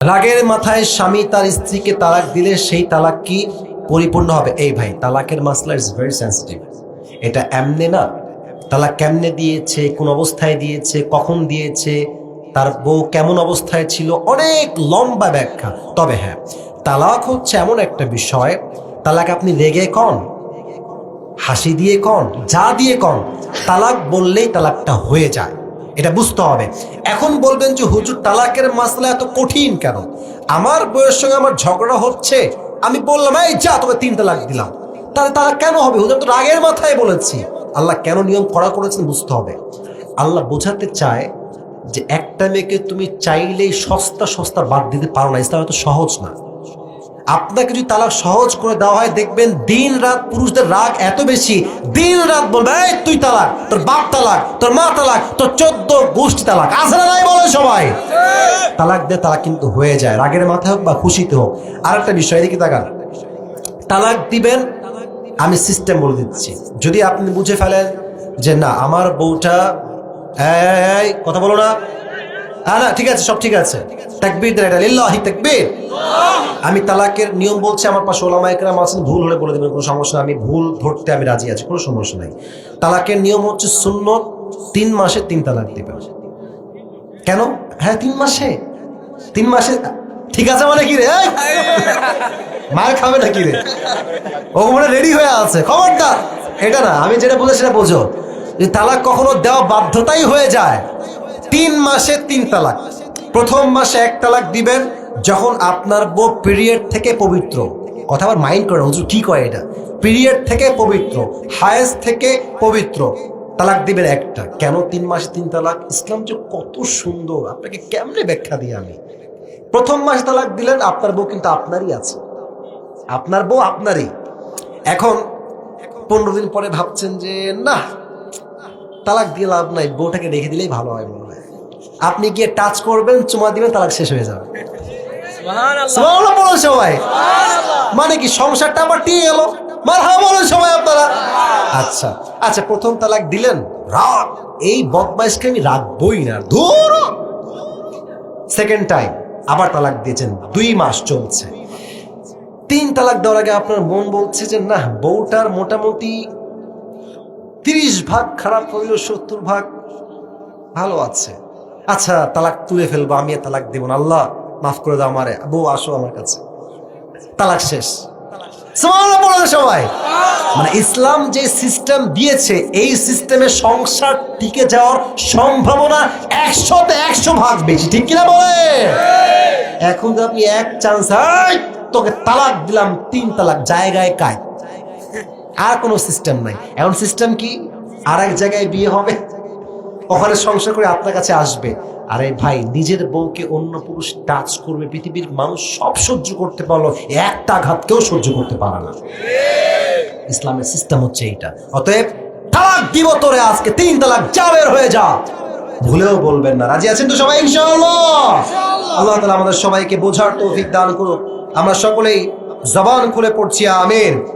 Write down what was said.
রাগের মাথায় স্বামী তার স্ত্রীকে তালাক দিলে সেই তালাক কি পরিপূর্ণ হবে? এই ভাই, তালাকের মাসলা ইজ ভেরি সেন্সিটিভ এটা এমনে না, তালাক কেমনে দিয়েছে, কোন অবস্থায় দিয়েছে, কখন দিয়েছে, তার বউ কেমন অবস্থায় ছিল, অনেক লম্বা ব্যাখ্যা। তবে হ্যাঁ তালাক হচ্ছে এমন একটা বিষয়, তালাক আপনি রেগে কন, হাসি দিয়ে কন, যা দিয়ে কন, তালাক বললেই তালাকটা হয়ে যায়। এটা বুঝতে হবে। এখন বলবেন যে, হুজুর, তালাকের মাসলা এত কঠিন কেন? আমার বইয়ের সঙ্গে আমার ঝগড়া হচ্ছে। আমি বললাম, এই যা, তোকে তিন তালাক দিলাম। তাহলে তালাক কেন হবে? হুজুর তো রাগের মাথায় বলেছি। আল্লাহ কেন নিয়ম করা করেছেন বুঝতে হবে। আল্লাহ বোঝাতে চায় যে, একটা মেয়েকে তুমি চাইলেই সস্তা সস্তা বাদ দিতে পারো না। ইসলাম এত সহজ না। আপনাকে যদি তালাক সহজ করে দেওয়া হয়, দেখবেন দিন রাত পুরুষদের রাগ এত বেশি। দিন রাত বলবে, এই, তুই তালাক, তোর বাপ তালাক, তোর মা তালাক, তোর চোদ্দ গোষ্ঠী তালাক। আছে না নাই বলে সবাই? তালাক দিয়ে তালাক কিন্তু হয়ে যায়। রাগের মাথায় হোক বা খুশিতে হোক। আর একটা বিষয়, এদিকে তাকান। তালাক দিবেন, আমি সিস্টেম বলে দিচ্ছি। যদি আপনি বুঝে ফেলেন যে, না, আমার বউটা কথা বলো না। হ্যাঁ না ঠিক আছে, সব ঠিক আছে। আমি তালাকের নিয়ম বলছি, আমার পাশে ওলামা একরাম আছেন, ভুল হলে বলে দেবেন, কোনো সমস্যা আমি ভুল ধরতে আমি রাজি আছি, কোনো সমস্যা নাই। তালাকের নিয়ম হচ্ছে সুন্নত, তিন মাসে তিন তালাক দিবেন। কেন? হ্যাঁ তিন মাসে। তিন মাসে, ঠিক আছে মানে কি রে? মার খাবে না কি রে? ও মানে রেডি হয়ে আছে। খবরদার। এটা না, আমি যেটা বলে সেটা বোঝো। যে তালাক কখনো দেওয়া বাধ্যতাই হয়ে যায়। তিন মাসে তিন তালাক। প্রথম মাসে এক তালাক দিবেন যখন আপনার বউ পিরিয়ড থেকে পবিত্র। কথা আবার মাইন্ড করে হুজুর কি কয় এটা? পিরিয়ড থেকে পবিত্র হায়েস্ট থেকে পবিত্র। তালাক দিবেন একটা। কেন তিন মাসে তিন তালাক? ইসলাম যে কত সুন্দর, আপনাকে কেমনে ব্যাখ্যা দিই আমি? প্রথম মাস তালাক দিলেন, আপনার বউ কিন্তু আপনারই আছে। আপনার বউ আপনারই। এখন পনেরো দিন পরে ভাবছেন যে না তালাক দিয়ে লাভ নাই বউটাকে রেখে দিলেই ভালো হয় মনে হয়। আপনি গিয়ে টাচ করবেন চুমা দিবেন তালাক শেষ হয়ে যাবে। সবাই। মানে কি সংসারটা আবার টিয়ে গেল? মারহা বলুন সবাই আপনারা। আচ্ছা আচ্ছা প্রথম তালাক দিলেন? রাগ। এই বদমাইশকে আমি রাখবই না। ধুর! সেকেন্ড টাইম আবার তালাক দিয়েছেন। দুই মাস চলছে। তিন তালাক দেওয়ার আগে আপনার মন বলছে যে না বউটার মোটামুটি তিরিশ ভাগ খারাপ হইল সত্তর ভাগ ভালো আছে। আচ্ছা তালাক তুলে ফেলব আমি তালাক দেব না। আল্লাহ মাফ করে দাও আমারে। বউ আসো আমার কাছে। তালাক শেষ। সবাই। মানে ইসলাম যে সিস্টেম দিয়েছে, এই সিস্টেমে সংসার টিকে যাওয়ার সম্ভাবনা একশোতে একশো ভাগ বেশি। ঠিক কিনা বলে? এখন আপনি এক চান্স তোকে তালাক দিলাম, তিন তালাক। জায়গায় কায়? আর কোনো সিস্টেম নাই। এমন সিস্টেম কি? আর এক জায়গায় বিয়ে হবে ওখানে সংসার করে আপনার কাছে আসবে। আরে ভাই নিজের বউকে অন্য পুরুষ টাচ করবে পৃথিবীর মানুষ সব সহ্য করতে পারল একটা আঘাত কেউ সহ্য করতে পারে না। ইসলামের সিস্টেম হচ্ছে এইটা। অতএব তালাক দিব তোরে আজকে তিন তালাক জাবের হয়ে যা। ভুলেও বলবেন না। রাজি আছেন তো সবাই? ইনশাআল্লাহ। আল্লাহ তাআলা আমাদের সবাইকে বোঝার তৌফিক দান করুক। আমরা সকলেই জবান খুলে পড়ছি আমিন।